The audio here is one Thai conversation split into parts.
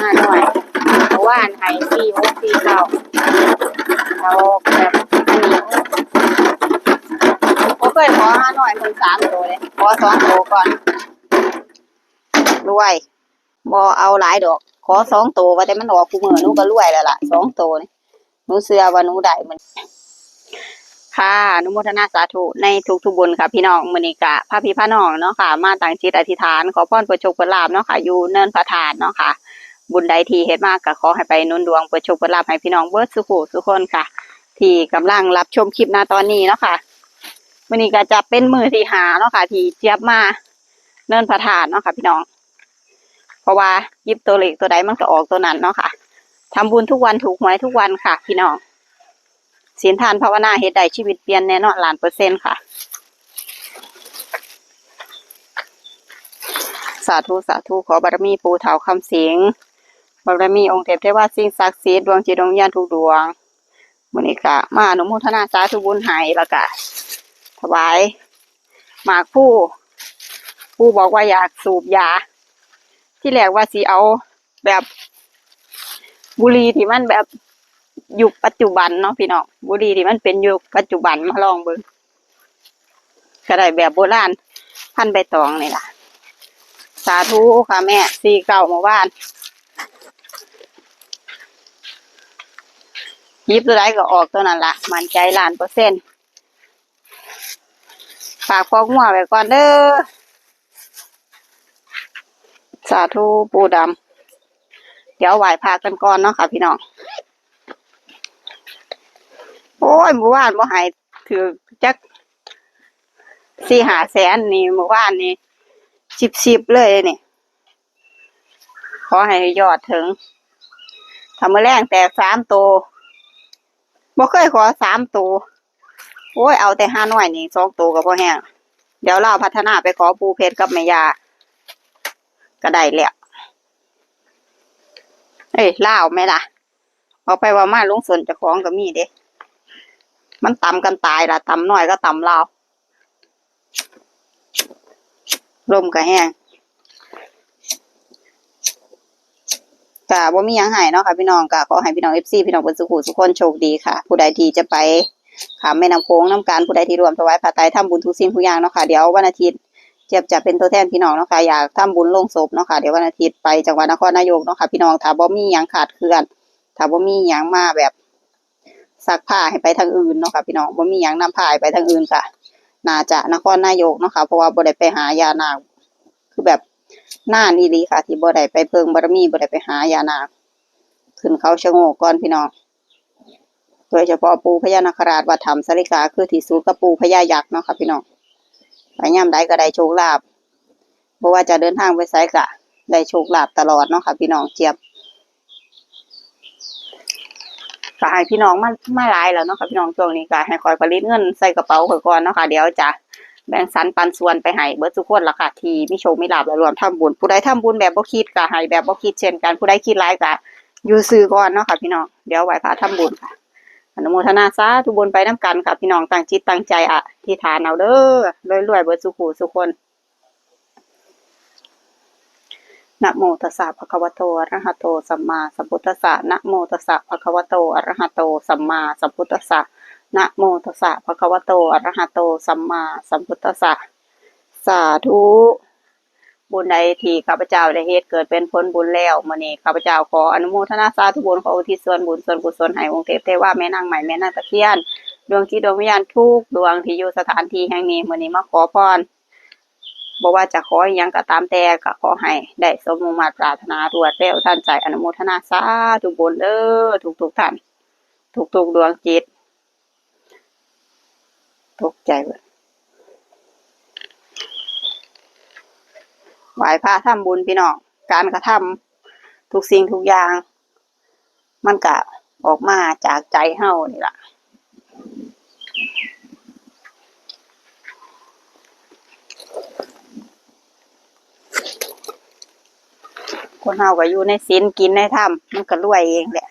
ห้าหน่อยเพราะว่าไห้สี่หกสี่เก้าเราแบบอันนี้ก็เคยขอห้าหน่อยคนสามตัวเลยขอสองตัวก่อนรวยบอเอาหลายดอก ขอสองตัวว่าแต่มันออกกูมือนูก็รวยแล้วล่ะสองตัวนี่หนูเสือว่าหนูได้มันค่ะอนุโมทนาสาธุในทุกทุกๆบุญค่ะ พี่น้องมือนิกะพระพี่พระน้องเนาะค่ะ มาต่างจิตอธิษฐาน ขอพรประโชคประลาบเนาะค่ะ อยู่เนินพระธาตุเนาะค่ะ บุญใดที่เฮ็ดมากก็ขอให้ไปนุนดวงประโชคประลาบให้พี่น้องเบิร์ดสุขุสุขคนค่ะ ที่กำลังรับชมคลิปหน้าตอนนี้เนาะค่ะมือนี้ก็จะเป็นมือที่หาเนาะค่ะ ที่เจี๊ยบมาเนินพระธาตุเนาะค่ะ พี่น้อง เพราะว่าหยิบตัวเล็กตัวใดมันก็ออกตัวนั้นเนาะค่ะทำบุญทุกวันถูกหวยทุกวันค่ะ พี่น้องศีลทานภาวนาเฮ็ดได้ชีวิตเปลี่ยนแน่นอนล้านเปอร์เซ็นต์ค่ะ สาธุ สาธุ ขอบารมีปูเถาคำเสียง บารมีองค์เทพเทวาสิ่งศักดิ์สิทธิ์ดวงจิตดวงวิญญาณทุกดวงมื้อนี้ก็มาอนุโมทนาสาธุบุญให้แล้วก็ถวายหมากผู้ผู้บอกว่าอยากสูบยา ที่แรกว่าสิเอาแบบบุรีที่มันแบบยุคปัจจุบันเนาะพี่น้องบุรีที่มันเป็นยุคปัจจุบันมาลองเบิ่งก็ได้แบบโบราณพันใบตองนี่ล่ะ สาธุค่ะแม่สี่เก้าเมื่อวาน ยิบตัวใดก็ออกตัวนั้นละมันใจล้านเปอร์เซ็นต์ฝากพอกงัวไว้ก่อนเด้อสาธุปูดำเดี๋ยวไหวพากันก่อนเนาะค่ะพี่น้องโอ้ยเมื่อวานบ่หายถือจักสี่หาแสนนี่เมื่อวานนี่สิบสิบเลยนี่ขอให้ยอดถึงทำมือแรงแตกสามตัว บ่เคยขอสามตัวโอ้ยเอาแต่ห้าหน่วยนี่สองตัวก็พอแห้งเดี๋ยวเราพัฒนาไปขอปูเพชรกับแม่ยาก็ได้แล้วเอ้ยล่าไหมล่ะเอาไปว่ามาลุงสนจะของก็มีเด้ มันต่ำกันตายละต่ำน้อยก็ต่ำลาวลมก็แห้ง กะว่ามีหยังหายเนาะค่ะพี่น้องกะขอให้พี่น้องเอฟซีพี่น้องเบนสุขุสุขคนโชคดีค่ะ ผู้ใดที่จะไปขามแม่น้ำโค้งน้ำการผู้ใดที่รวมถวายผ้าไตรทำบุญทุกสิ่งทุกอย่างเนาะค่ะเดี๋ยววันอาทิตย์เจ็บจะเป็นตัวแทนพี่น้องเนาะค่ะอยากทำบุญลงศพเนาะค่ะเดี๋ยววันอาทิตย์ไปจังหวัดนครนายกเนาะค่ะพี่น้องถ้าบ่มีหยังขาดเคลื่อนถ้าบ่มีหยังมาแบบซักผ้าให้ไปทางอื่นเนาะค่ะพี่น้องบ่มีหยังนำผ้าให้ไปทางอื่นค่ะ น่าจะนครนายกเนาะค่ะเพราะว่าบ่ได้ไปหายานางคือแบบ น้านี่ลีค่ะ ที่บ่ได้ไปเพิงบารมีบ่ได้ไปหายานาขึ้นเขาชะโงกก่อนพี่น้องโดยเฉพาะปูพญานาคราชวัดถ้ำสริกาคือที่สุดกับปูพญายักษ์เนาะค่ะพี่น้องไปย่ำใดก็ได้โชคลาภบ่ว่าจะเดินทางไปไสก็ได้โชคลาภตลอดเนาะค่ะพี่น้องเจี๊ยบก็ให้พี่น้องมามาหลายแล้วเนาะค่ะพี่น้องช่วงนี้ก็ให้คอยผลิตเงินใส่กระเป๋าข่อยก่อนเนาะค่ะเดี๋ยวจะ แบ่งสรรปันส่วนไปให้เบิดทุกคนละค่ะทีมีโชคมีลาภและรวมทำบุญผู้ใดทำบุญแบบบ่คิดก็ให้แบบบ่คิดเช่นกันผู้ใดคิดหลายก็อยู่ซื้อก่อนเนาะค่ะพี่น้องเดี๋ยวไหว้พระทำบุญค่ะอนุโมทนาสาธุบุญไปน้กันค่ะพี่น้องตั้งจิตตั้งใจอะที่ฐานเอาเด้อรวยๆเบิดสุขสุขคนนะโมตัสสะภะคะวะโตอะระหะโตสัมมาสัมพุทธัสสะนะโมตัสสะภะคะวะโตอะระหะโตสัมมาสัมพุทธัสสะ นะโมตัสสะภะคะวะโตอะระหะโต สัมมาสัมพุทธัสสะ สาธุ บุญใดที่ข้าพเจ้าได้เฮ็ดเกิดเป็นผลบุญแล้วมื้อนี้ข้าพเจ้าขออนุโมทนาสาธุบุญขออุทิศส่วนบุญส่วนกุศลให้องค์เทพเทวาแม่นางใหม่แม่นางตะเคียน ดวงจิตดวงวิญญาณทุกดวงที่อยู่สถานที่แห่งนี้มื้อนี้มาขอพรบอกว่าจะขออหยังก็ตามแต่ก็ขอให้ได้สมมุมาปรารถนารวดเร็วท่านใจอนุโมทนาสาธุบุญเด้อทุกทุกๆท่านทุกทุกๆดวงจิต ตกใจเบิดไหวพระทำบุญพี่น้อง การกระทำทุกสิ่งทุกอย่าง มันก็ออกมาจากใจเฮานี่ล่ะคนเฮาก็อยู่ในศีลกินในถ้ำมันก็รวยเองแหละ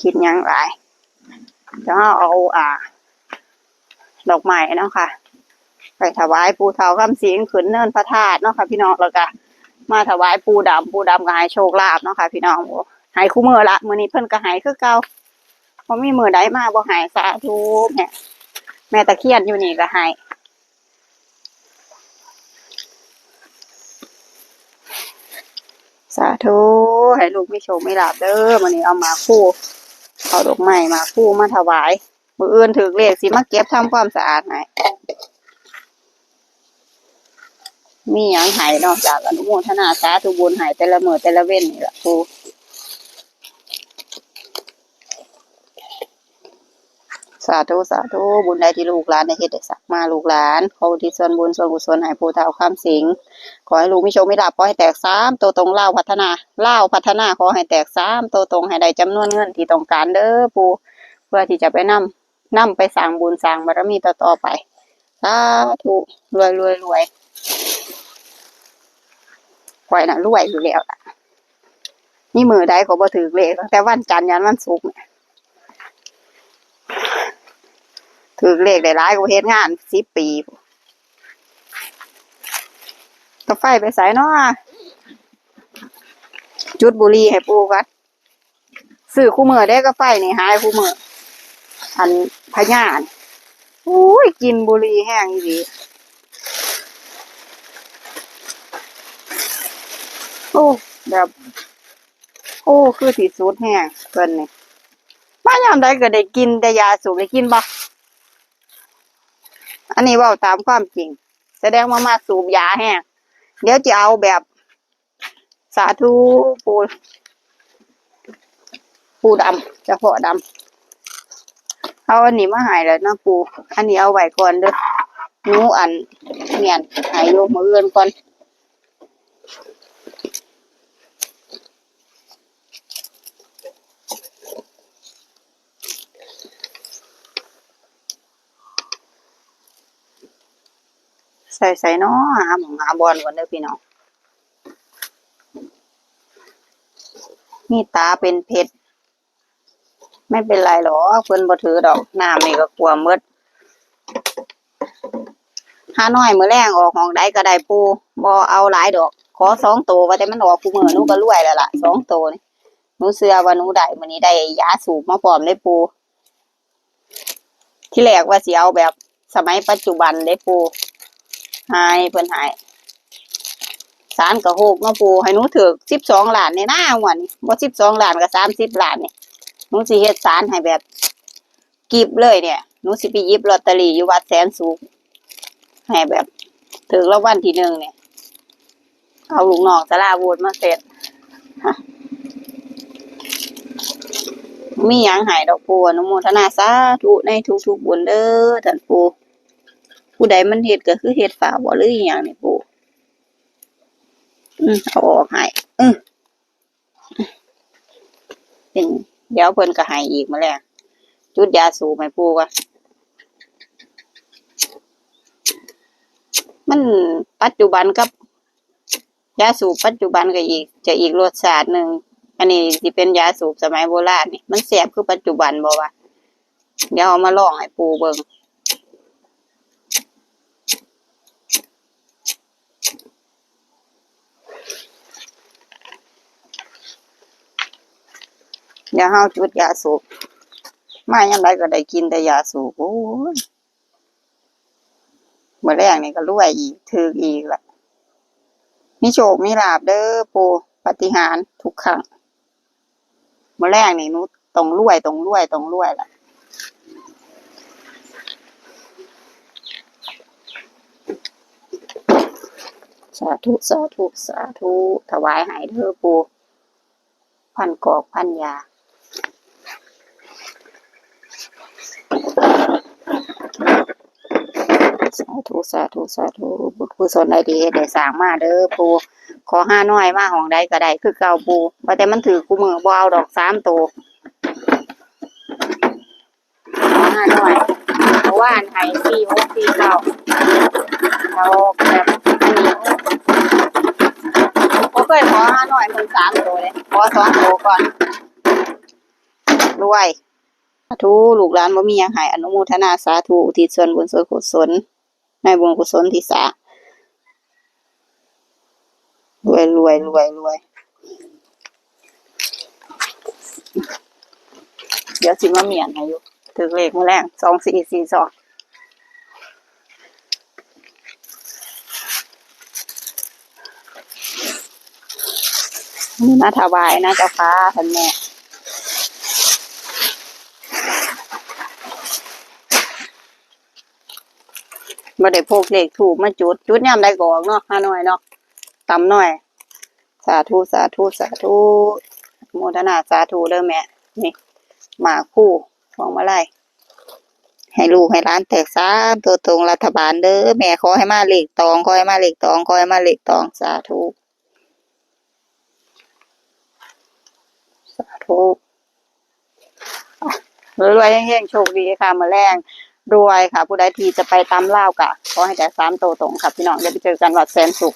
คิดยังหลายจะเอาอ่า ดอกไม้เนาะค่ะ ไปถวายปูเทาคำสิงขืนเนินพระธาตุเนาะค่ะ พี่น้องแล้วก็มาถวายปูดำปูดำก็ให้โชคลาภเนาะค่ะ พี่น้องโอ้ให้คู่มือละมือนี้เพิ่นก็ให้คือเก่าบ่มีมือใดมาบ่ให้สาธุแม่แม่ตะเคียนอยู่นี่ก็ให้สาธุ ให้ลูกไมีโชคมีลาภเด้อมื้อนี้เอามาคู่ เอาดอกไม้มาคู่มาถวาย มืออื่นถึกเลขสิมาเก็บทำความสะอาดให้มีหยังหายนอกจากอนุโมทนาสาธุบุญหายแต่ละเมือแต่ละเว้นนี่แหละครูสาธุสาธุบุญใดที่ลูกหลานในเฮ็ดได้สักมาลูกหลานขออุที่ส่วนบุญส่วนกุศลให้ผู้เฒ่าข้ามสิงขอให้ลูกมีโชคมีลาภขอให้แตกสามตัวตรงเล่าพัฒนาเล่าพัฒนาขอให้แตกสามตัวตรงให้ได้จำนวนเงินที่ต้องการเด้อปูเพื่อที่จะไปนำ นำไปสร้างบุญสร้างบารมีต่อๆไปสาธุรวยรวยรวยข่อยน่ะรวยอยู่แล้วล่ะนี่มือใดก็บ่ถือเลขตั้งแต่วันจันทร์ยันวันศุกร์เนี่ยถือเลขได้หลายกว่าเฮ็ดงานสิบปีต่อไฟไปใส่เนาะจุดบุรีให้ปูกันซื้อคู่มือได้ก็ไฟนี่หายคู่มือ อันพญานอุ้ยกินบุรีแห้งอีโอ้แบบ โอ้ คือที่สุดแห้งเกินนี่มายามใดก็ได้กินแต่ยาสูบได้กินบ่อันนี้ว่าตามความจริง แสดงว่ามาสูบยาแห้งเดี๋ยวจะเอาแบบ สาธุปูปูดำเฉพาะดำ เอาอันนี้มาหายแล้วนะปู อันนี้เอาไว้ก่อนเด้อนูอันเมียนหายโยมมือเอื่นก่อนใส่ใส่เนาะหาหมองหาบอลก่อนเด้อพี่น้อง มีตาเป็นเพชร ไม่เป็นไรหรอกเพิ่นบ่ถือดอกน้ำนี่ก็กลัวหมดหาน้อยมือแรงออกหองใดก็ได้ปูบ่เอาหลายดอก ขอสองตัวว่าแต่มันออกกูมือหนูก็รวยแล้วล่ะสองตัวนี่หนูเชื่อว่าหนูได้มื้อนี้ได้ยาสูบมาพร้อมเลยปูที่แรกว่าสิเอาแบบสมัยปัจจุบันเลยปูหายเพิ่นหายสารกระโหกมาปูให้หนูถือสิบสองล้านในหน้าวันบ่สิบสองล้านก็สามสิบล้านเนี่ย หนูสิเฮ็ดสารให้แบบกิบเลยเนี่ยหนูสิไปยิบลอตเตอรี่อยู่วัดแสนสูงให้แบบถึงรางวัลที่หนึ่งเนี่ย เอาลูกน้องสลาวูดมาเสร็จ มีหยังหายดอกปูนุโมทนาสาธุในทุกๆบุญเด้อท่านปูผู้ใดมันเฮ็ดก็คือเฮ็ดฝ่าบ่หรืออย่างนี่ปูอืมเอาออกให้อืมเป็นเดี๋ยวเพิ่นก็ให้อีกมาแล้วจุดยาสูบให้ปู่ก่อนมันปัจจุบันกับยาสูบปัจจุบันก็อีก จะอีกรสชาติหนึ่งอันนี้ที่เป็นยาสูบสมัยโบราณนี่มันแสบคือปัจจุบันบอกว่า เดี๋ยวเอามาลองให้ปูเบิ่ง ดี๋ยวเฮาจุดยาสูบมายังไงก็ได้กินแต่ยาสูบโอ้ยเมื่อแรกนี่ก็รวยอีกถืออีกละมีโชคมีลาบเด้อปูปฏิหารทุกครั้งเมื่อแรกนี่นูต้องรวยต้องรวยต้องรวยละสาธุสาธุสาธุถวายให้เด้อปูพันกอกพันยา สาธุสาธุสาธุบุตรผู้สนใดดีได้สร้างมาเด้อปูขอห้าน้อยมาของใดก็ได้คือเก่าปูว่าแต่มันถือกูมือบ่เอาดอกสามตัวขอห้าน้อยเพราะว่านไทยสี่หกสี่เก้าเราแบบอันนี้ก็เคยขอห้าน้อยคนสามตัวเลยขอสองตัวก่อนรวยสาธุลูกหลานบ่มียังให้อนุโมทนาสาธุอุทิศส่วนบุญส่วนกุศล ในบุญกุศลที่สารวยรวยรวยรวยเดี๋ยวสิมาเมียนให้อยู่ถือเลขมาแรงสองสี่สี่สองนี่มาถวายนะเจ้าค่ะท่านแม่ บ่ได้พกเลขถูกมาจุด จุดยามใดก็ออกเนาะฮาน้อยเนาะตำหน่อย สาธุสาธุสาธุโมทนาสาธุเด้อแม่ นี่หมาคู่ฟองมาไล่ให้ลูกให้ร้านแตกสาตัวตรงรัฐบาลเด้อแม่ขอให้มาเลขตองขอให้มาเลขตองขอให้มาเลขตองสาธุสาธุรวยๆเฮงๆโชคดีค่ะมาแรง รวยค่ะ ผู้ใดที่จะไปตามเล่าวกะขอให้แต่สามโตวตรงค่ะพี่น้องเดี๋ยวไปเจอกันวัดแสนสุข